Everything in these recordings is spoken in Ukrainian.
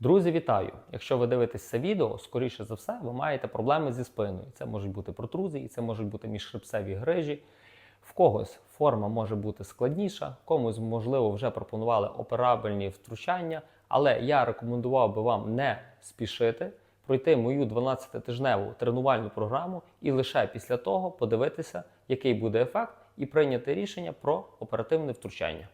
Друзі, вітаю! Якщо ви дивитесь це відео, скоріше за все, ви маєте проблеми зі спиною. Це можуть бути протрузії, це можуть бути міжхребцеві грижі. В когось форма може бути складніша, комусь, можливо, вже пропонували операбельні втручання, але я рекомендував би вам не спішити, пройти мою 12-тижневу тренувальну програму і лише після того подивитися, який буде ефект, і прийняти рішення про оперативне втручання.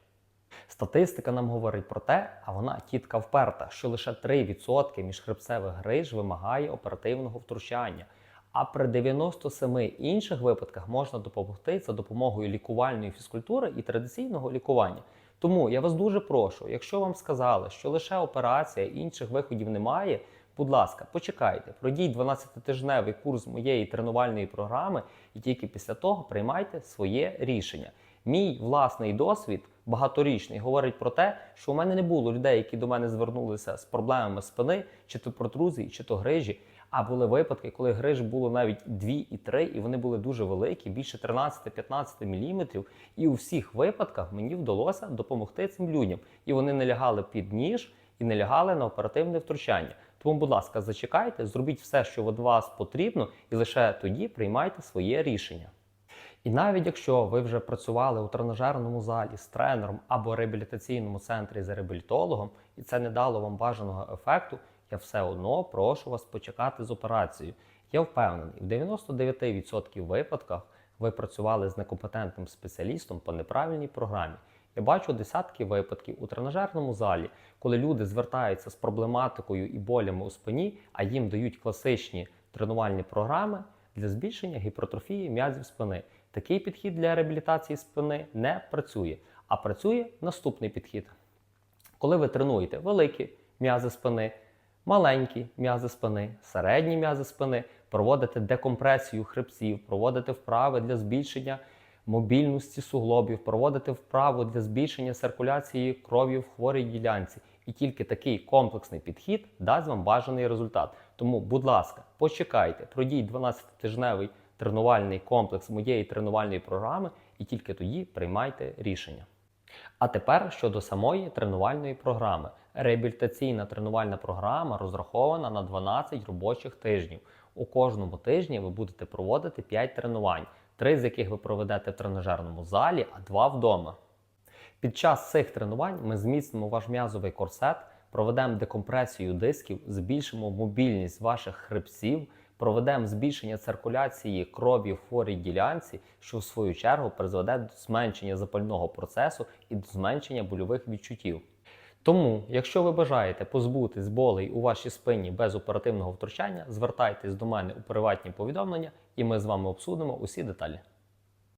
Статистика нам говорить про те, а вона тітка вперта, що лише 3% міжхребцевих гриж вимагає оперативного втручання. А при 97 інших випадках можна допомогти за допомогою лікувальної фізкультури і традиційного лікування. Тому я вас дуже прошу, якщо вам сказали, що лише операція інших виходів немає, будь ласка, почекайте, пройдіть 12-тижневий курс моєї тренувальної програми і тільки після того приймайте своє рішення. Мій власний досвід багаторічний говорить про те, що у мене не було людей, які до мене звернулися з проблемами спини, чи то протрузії, чи то грижі. А були випадки, коли гриж було навіть 2 і 3, і вони були дуже великі, більше 13-15 мм. І у всіх випадках мені вдалося допомогти цим людям. І вони не лягали під ніж і не лягали на оперативне втручання. Тому, будь ласка, зачекайте, зробіть все, що від вас потрібно, і лише тоді приймайте своє рішення. І навіть якщо ви вже працювали у тренажерному залі з тренером або реабілітаційному центрі з реабілітологом, і це не дало вам бажаного ефекту, я все одно прошу вас почекати з операцією. Я впевнений, в 99% випадках ви працювали з некомпетентним спеціалістом по неправильній програмі. Я бачу десятки випадків у тренажерному залі, коли люди звертаються з проблематикою і болями у спині, а їм дають класичні тренувальні програми для збільшення гіпертрофії м'язів спини. Такий підхід для реабілітації спини не працює, а працює наступний підхід. Коли ви тренуєте великі м'язи спини, маленькі м'язи спини, середні м'язи спини, проводите декомпресію хребців, проводите вправи для збільшення мобільності суглобів, проводите вправи для збільшення циркуляції крові в хворій ділянці. І тільки такий комплексний підхід дасть вам бажаний результат. Тому, будь ласка, почекайте, пройдіть 12-тижневий тренувальний комплекс моєї тренувальної програми, і тільки тоді приймайте рішення. А тепер щодо самої тренувальної програми. Реабілітаційна тренувальна програма розрахована на 12 робочих тижнів. У кожному тижні ви будете проводити 5 тренувань, 3 з яких ви проведете в тренажерному залі, а 2 вдома. Під час цих тренувань ми зміцнимо ваш м'язовий корсет, проведемо декомпресію дисків, збільшимо мобільність ваших хребців, проведемо збільшення циркуляції крові в хворій ділянці, що в свою чергу призведе до зменшення запального процесу і до зменшення больових відчуттів. Тому, якщо ви бажаєте позбутись болей у вашій спині без оперативного втручання, звертайтесь до мене у приватні повідомлення, і ми з вами обсудимо усі деталі.